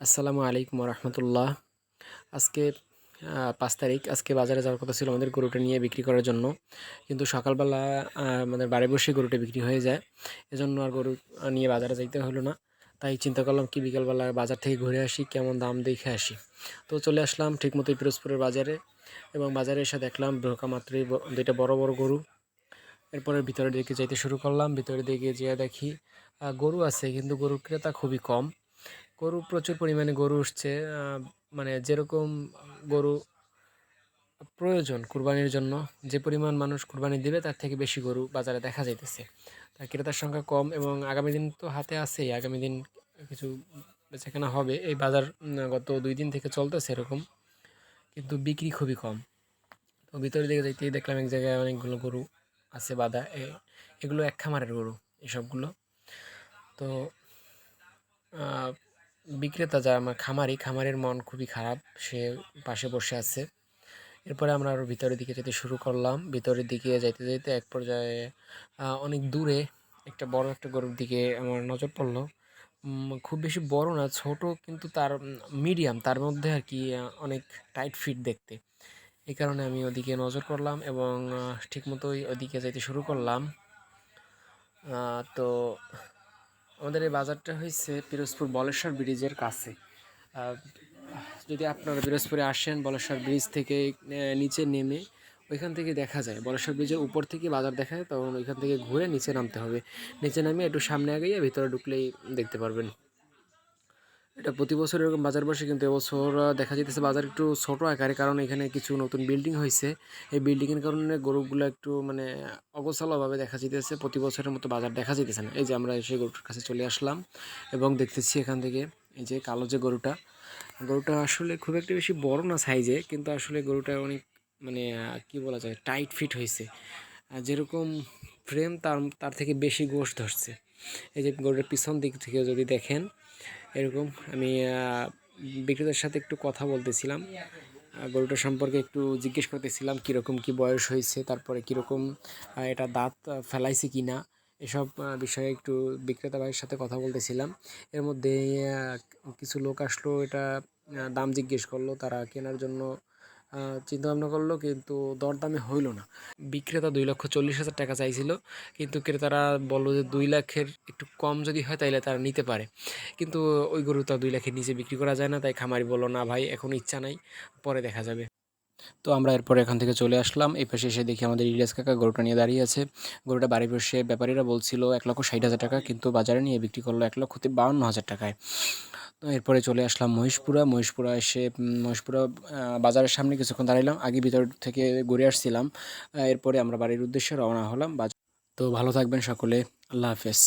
আসসালামু আলাইকুম রহমতুল্লাহ আজকে পাঁচ তারিখ। আজকে বাজারে যাওয়ার কথা ছিল আমাদের গরুটা নিয়ে বিক্রি করার জন্য। কিন্তু সকালবেলা আমাদের বাড়ি বসে গরুটা বিক্রি হয়ে যায়। এজন্য আর গরু নিয়ে বাজারে যাইতে হলো না। তাই চিন্তা করলাম কি বিকালবেলা বাজার থেকে ঘুরে আসি, কেমন দাম দেখে আসি। তো চলে আসলাম ঠিকমতোই পিরোজপুরের বাজারে এবং বাজারে এসে দেখলাম ঢোকা মাত্রই দুইটা বড় বড় গরু। এরপরে ভিতরের দিকে যাইতে শুরু করলাম। ভিতরের দিকে যেয়ে দেখি গরু আছে, কিন্তু গরুর ক্রেতা খুবই কম। গরু প্রচুর পরিমাণে গরু উঠছে মানে যেরকম গরু প্রয়োজন কুরবানির জন্য, যে পরিমাণ মানুষ কুরবানি দিবে তার থেকে বেশি গরু বাজারে দেখা যাইতেছে। তা ক্রেতার সংখ্যা কম এবং আগামী দিন তো হাতে আছেই, আগামী দিন কিছু বেচাকেনা হবে। এই বাজার গত দুই দিন থেকে চলতেছে এরকম, কিন্তু বিক্রি খুবই কম। তো ভিতরের দিকে যাইতেই দেখলাম এক জায়গায় অনেকগুলো গরু আছে বাঁধা এগুলো এক খামারের গরু, এসবগুলো। তো বিক্রেতা যা আমার খামারি, খামারের মন খুবই খারাপ, সে পাশে বসে আছে। এরপরে আমরা আরও ভিতরের দিকে যেতে শুরু করলাম। ভিতরের দিকে যাইতে যাইতে এক পর্যায়ে অনেক দূরে একটা বড় একটা গরুর দিকে আমার নজর পড়ল। খুব বেশি বড় না, ছোট কিন্তু তার মিডিয়াম তার মধ্যে আর কি অনেক টাইট ফিট দেখতে। এই কারণে আমি ওদিকে নজর করলাম এবং ঠিকমতোই ওদিকে যাইতে শুরু করলাম। তো আমাদের এই বাজারটা হয়েছে পিরোজপুর বলেশ্বর ব্রিজের কাছে। যদি আপনারা পিরোজপুরে আসেন, বলেশ্বর ব্রিজ থেকে নিচে নেমে ওইখান থেকে দেখা যায়। বলেশ্বর ব্রিজের উপর থেকে বাজার দেখা যায়, তখন ওইখান থেকে ঘুরে নিচে নামতে হবে। নিচে নামিয়ে একটু সামনে আগে ভিতরে ঢুকলেই দেখতে পারবেন। এটা প্রতি বছর এরকম বাজার বসে, কিন্তু এবছর দেখা যেতেছে বাজার একটু ছোট আকারে, কারণ এখানে কিছু নতুন বিল্ডিং হয়েছে এই বিল্ডিংয়ের কারণে গরুগুলো একটু মানে অগোছালোভাবে দেখা যেতেছে প্রতি বছরের মতো বাজার দেখা যেতেছে না। এই যে আমরা এসে গরুটার কাছে চলে আসলাম এবং দেখতেছি এখান থেকে এই যে কালো যে গরুটা। গরুটা আসলে খুব একটা বেশি বড় না সাইজে কিন্তু আসলে গরুটা অনেক মানে কি বলা যায় টাইট ফিট হয়েছে যেরকম ফ্রেম তার তার থেকে বেশি গোশ ধরছে। এই যে গরুটার পিছন দিক থেকে যদি দেখেন, এরকম আমি বিক্রেতার সাথে একটু কথা বলতেছিলাম। গরুটা সম্পর্কে একটু জিজ্ঞেস করতেছিলাম, কীরকম কি বয়স হয়েছে, তারপরে কীরকম এটা দাঁত ফেলাইছে কি না এসব বিষয়ে একটু বিক্রেতা ভাইয়ের সাথে কথা বলতেছিলাম। এর মধ্যে কিছু লোক আসলো, এটা দাম জিজ্ঞেস করল, তারা কেনার জন্য চিন্তা ভাবনা করল, কিন্তু দরদামে হইল না। বিক্রেতা দুই লক্ষ চল্লিশ হাজার টাকা চাইছিল, কিন্তু ক্রেতারা বলল যে দুই লাখের একটু কম যদি হয়, তাইলে তারা নিতে পারে। কিন্তু ওই গরুটা দুই লাখের নিচে বিক্রি করা যায় না, তাই খামারি বলল, না ভাই, এখন ইচ্ছা নাই, পরে দেখা যাবে। তো আমরা এরপর এখান থেকে চলে আসলাম। এই পাশে এসে দেখি আমাদের ইলিয়াস কাকা গরুটা নিয়ে দাঁড়িয়ে আছে। গরুটা বাড়ি বসে, ব্যাপারীরা বলছিল, এক লক্ষ ষাট হাজার টাকা। কিন্তু বাজারে নিয়ে বিক্রি করল এক লক্ষ বাউন্ন হাজার টাকায়। তো এরপরে চলে আসলাম মহিষপুরা মহিষপুরা এসে মহেশপুরা বাজারের সামনে কিছুক্ষণ দাঁড়াইলাম। আগে ভিতর থেকে ঘুরে আসছিলাম। এরপরে আমরা বাড়ির উদ্দেশ্যে রওনা হলাম। তো ভালো থাকবেন সকলে। আল্লাহ হাফেজ।